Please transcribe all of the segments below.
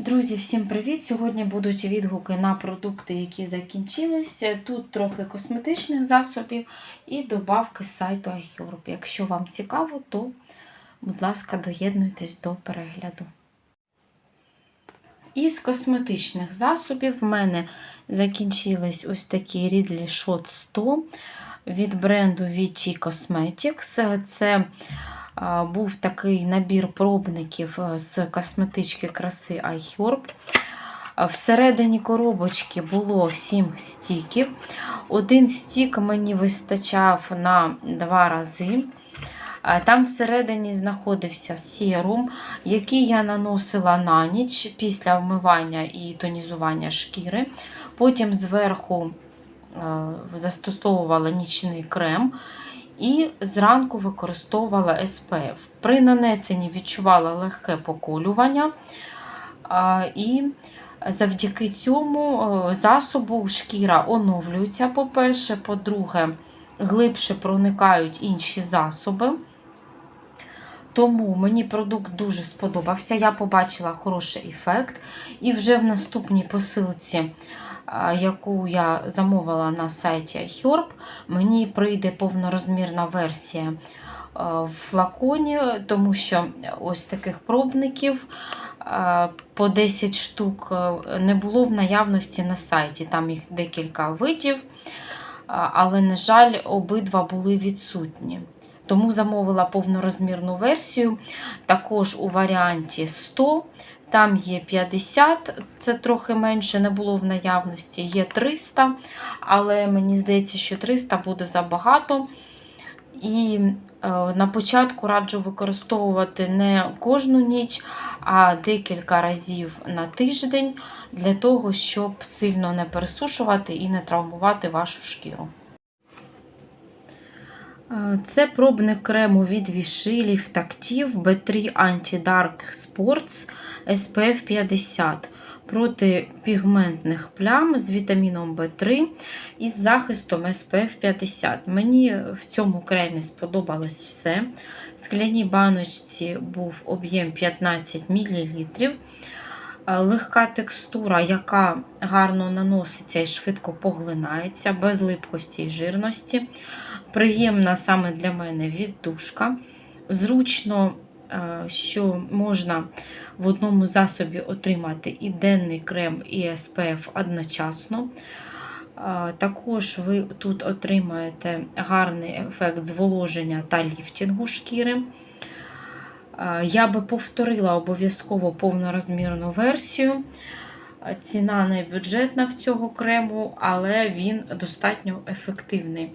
Друзі, всім привіт! Сьогодні будуть відгуки на продукти, які закінчилися. Тут трохи косметичних засобів і добавки з сайту iHerb. Якщо вам цікаво, то, будь ласка, доєднуйтесь до перегляду. Із косметичних засобів в мене закінчились ось такі Ridley Shot 100 від бренду VT Cosmetics. Це був такий набір пробників е, з косметички краси iHerb. Всередині коробочки було 7 стіків. Один стік мені вистачав на 2 рази. Там всередині знаходився серум, який я наносила на ніч після вмивання і тонізування шкіри. Потім зверху е, застосовувала нічний крем. І зранку використовувала SPF. При нанесенні відчувала легке поколювання. І завдяки цьому засобу шкіра оновлюється, по-перше, по-друге, глибше проникають інші засоби. Тому мені продукт дуже сподобався. Я побачила хороший ефект. І вже в наступній посилці, яку я замовила на сайті iHerb, мені прийде повнорозмірна версія в флаконі, тому що ось таких пробників по 10 штук е, не було в наявності на сайті. Там їх декілька видів, але, на жаль, обидва були відсутні. Тому замовила повнорозмірну версію. Також у варіанті 100, там є 50, це трохи менше, не було в наявності, є 300, але мені здається, що 300 буде забагато. І е, на початку раджу використовувати не кожну ніч, а декілька разів на тиждень для того, щоб сильно не пересушувати і не травмувати вашу шкіру. Це пробник крему від Вішилі в тактів B3 Anti-Dark Sports SPF 50 проти пігментних плям з вітаміном В3 і з захистом SPF 50. Мені в цьому кремі сподобалось все. В скляній баночці був об'єм 15 мл. Е, Легка текстура, яка гарно наноситься і швидко поглинається, без липкості і жирності. Приємна саме для мене віддушка. Зручно, е, що можна в одному засобі отримати і денний крем, і SPF одночасно. Е, Також ви тут отримаєте гарний ефект зволоження та ліфтингу шкіри. Я би повторила обов'язково повнорозмірну версію. Ціна не бюджетна в цього крему, але він достатньо ефективний.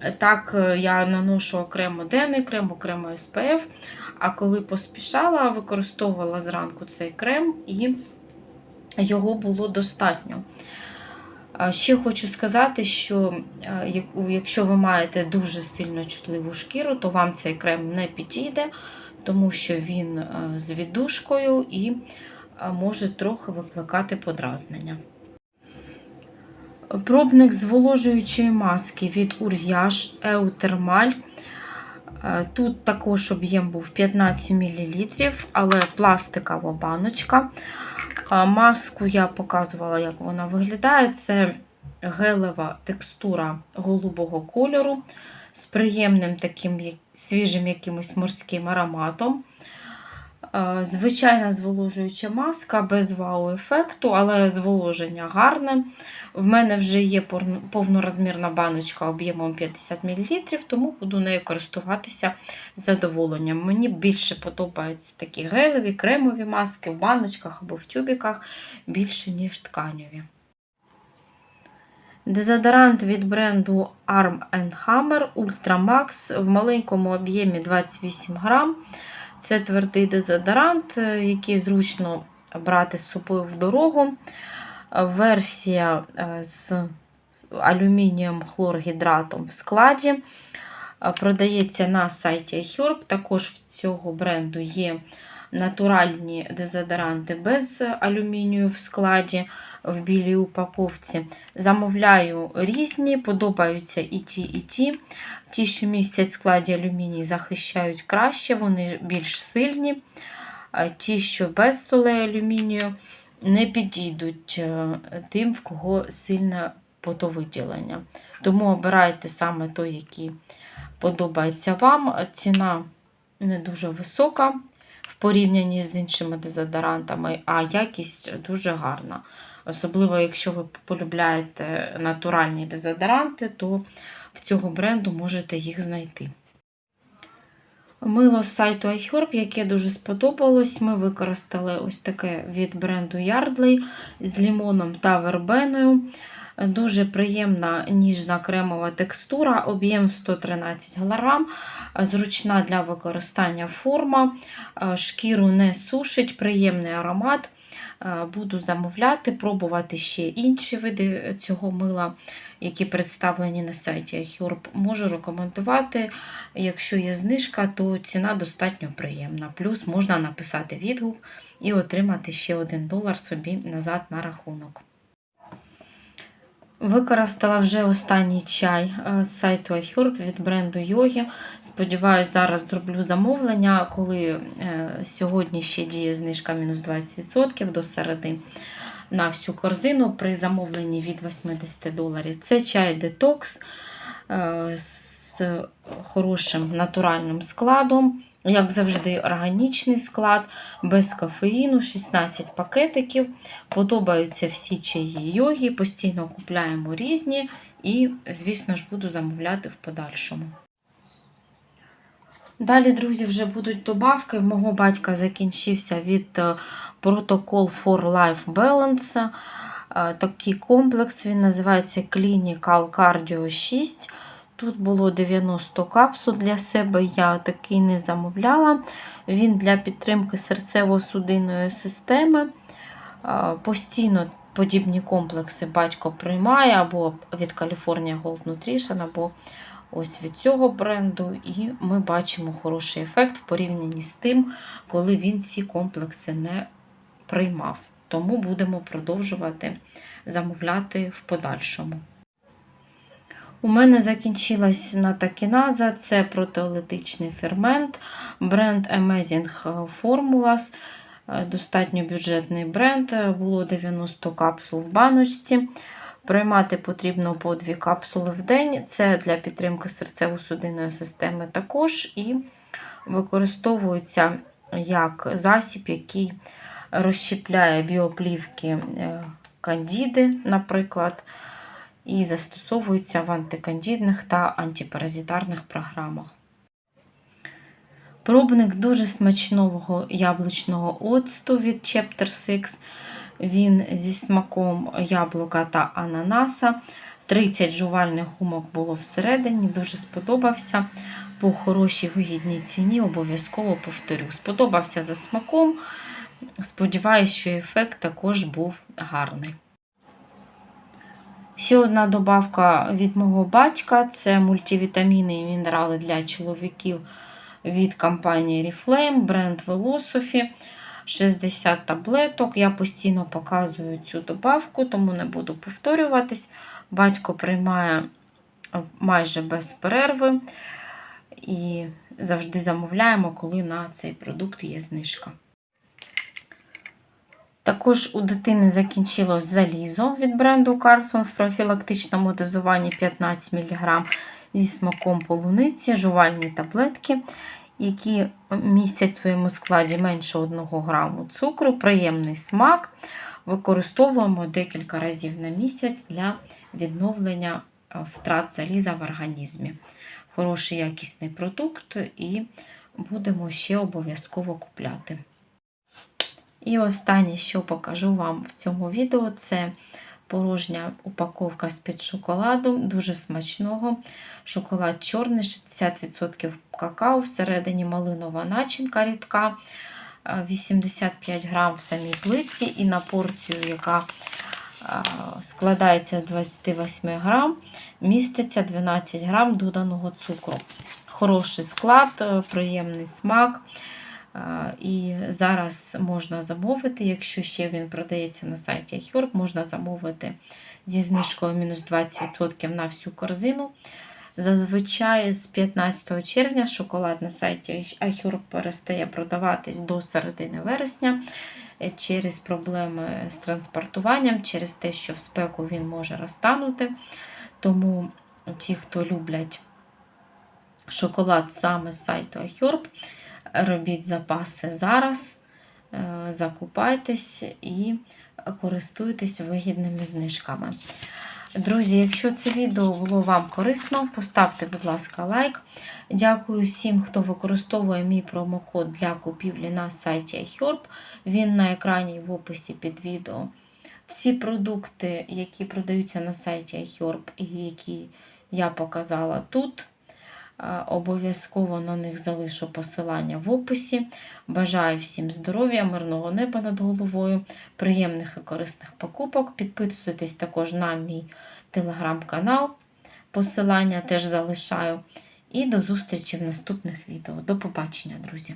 Е, Так, е, я наношу окремо денний крем, окремо SPF, а коли поспішала, використовувала зранку цей крем і його було достатньо. Ще хочу сказати, що якщо ви маєте дуже сильно чутливу шкіру, то вам цей крем не підійде, тому що він з віддушкою і може трохи викликати подразнення. Пробник зволожуючої маски від Ур'яж Еутермаль. Тут також об'єм був 15 мл, але пластикова баночка. Маску я показувала, як вона виглядає. Це гелева текстура голубого кольору з приємним таким свіжим якимось морським ароматом. Е, Звичайна зволожуюча маска без вау-ефекту, але зволоження гарне. В мене вже є повнорозмірна баночка об'ємом 50 мл, тому буду нею користуватися з задоволенням. Мені більше подобаються такі гелеві, кремові маски в баночках або в тюбіках, більше, ніж тканеві. Дезодорант від бренду Arm Hammer Ultra Max в маленькому об'ємі 28 грам. Це твердий дезодорант, е, який зручно брати з собою в дорогу. Версія е, з алюмінієм хлоргідратом в складі. Е, Продається на сайті iHerb. Також в цього бренду є натуральні дезодоранти без алюмінію в складі в білій упаковці. Замовляю різні, подобаються і ті, і ті. Ті, що містять в складі алюміній, захищають краще, вони більш сильні. Ті, що без солей алюмінію, не підійдуть е, тим, в кого сильне потовиділення. Тому обирайте саме той, який подобається вам. Ціна не дуже висока в порівнянні з іншими дезодорантами, а якість дуже гарна. Особливо, якщо ви полюбляєте натуральні дезодоранти, то в цього бренду можете їх знайти. Мило з сайту iHerb, яке дуже сподобалось. Ми використали ось таке від бренду Yardley з лімоном та вербеною. Дуже приємна ніжна кремова текстура, об'єм 113 грам, зручна для використання форма, шкіру не сушить, приємний аромат. Буду замовляти, пробувати ще інші види цього мила, які представлені на сайті iHerb. Можу рекомендувати. Якщо є знижка, то ціна достатньо приємна. Плюс можна написати відгук і отримати ще 1 долар собі назад на рахунок. Використала вже останній чай е, з сайту iHerb від бренду Йогі. Сподіваюсь, зараз зроблю замовлення, коли е, сьогодні ще діє знижка мінус 20% до середи на всю корзину при замовленні від 80 доларів. Це чай детокс е, з хорошим натуральним складом. Як завжди, органічний склад, без кофеїну, 16 пакетиків. Подобаються всі чаї йоги, постійно купляємо різні і, звісно ж, буду замовляти в подальшому. Далі, друзі, вже будуть добавки. Мого батька закінчився від е, Protocol for Life Balance. Е, Такий комплекс, він називається Clinical Cardio 6. Тут було 90 капсул для себе, я такий не замовляла. Він для підтримки серцево-судинної системи. Постійно подібні комплекси батько приймає або від California Gold Nutrition, або ось від цього бренду. І ми бачимо хороший ефект в порівнянні з тим, коли він ці комплекси не приймав. Тому будемо продовжувати замовляти в подальшому. У мене закінчилась натакіназа, це протеолітичний фермент, бренд Amazing Formulas. Достатньо бюджетний бренд, було 90 капсул в баночці. Приймати потрібно по 2 капсули в день. Це для підтримки серцево-судинної системи також і використовується як засіб, який розщепляє біоплівки е, кандіди, наприклад і застосовується в антикандідних та антипаразитарних програмах. Пробник дуже смачного яблучного оцту від Chapter 6. Він зі смаком яблука та ананаса. 30 жувальних гумок було всередині, дуже сподобався. По хорошій вигідній ціні обов'язково повторю. Сподобався за смаком. Сподіваюся, що ефект також був гарний. Ще одна добавка від мого батька це мультивітаміни і мінерали для чоловіків від компанії Reflame, бренд Velosophy. 60 таблеток. Я постійно показую цю добавку, тому не буду повторюватись. Батько приймає майже без перерви і завжди замовляємо, коли на цей продукт є знижка. Також у дитини закінчилось залізо від бренду Carlson в профілактичному дозуванні 15 мг зі смаком полуниці, жувальні таблетки, які містять в своєму складі менше 1 граму цукру, приємний смак. Використовуємо декілька разів на місяць для відновлення втрат заліза в організмі. Хороший якісний продукт, і будемо ще обов'язково купляти. І останнє, що покажу вам в цьому відео, це порожня упаковка з-під шоколаду, дуже смачного. Шоколад чорний, 60% какао, всередині малинова начинка рідка, 85 грам в самій плиці, і на порцію, яка складається з 28 грам, міститься 12 грам доданого цукру. Хороший склад, е, приємний смак. І зараз можна замовити, якщо ще він продається на сайті iHerb, можна замовити зі знижкою мінус 20% на всю корзину. Зазвичай з 15 червня шоколад на сайті iHerb перестає продаватись до середини вересня. е, через проблеми з транспортуванням, через те, що в спеку він може розтанути. Тому ті, хто люблять шоколад саме з сайту iHerb, робіть запаси зараз, е, закупайтесь і користуйтесь вигідними знижками. Друзі, якщо це відео було вам корисно, поставте, будь ласка, лайк. Дякую всім, хто використовує мій промокод для купівлі на сайті iHerb. Він на екрані в описі під відео. Всі продукти, які продаються на сайті iHerb і які я показала тут, обов'язково на них залишу посилання в описі. Бажаю всім здоров'я, мирного неба над головою, приємних і корисних покупок. Підписуйтесь також на мій телеграм-канал. Посилання теж залишаю. І до зустрічі в наступних відео. До побачення, друзі!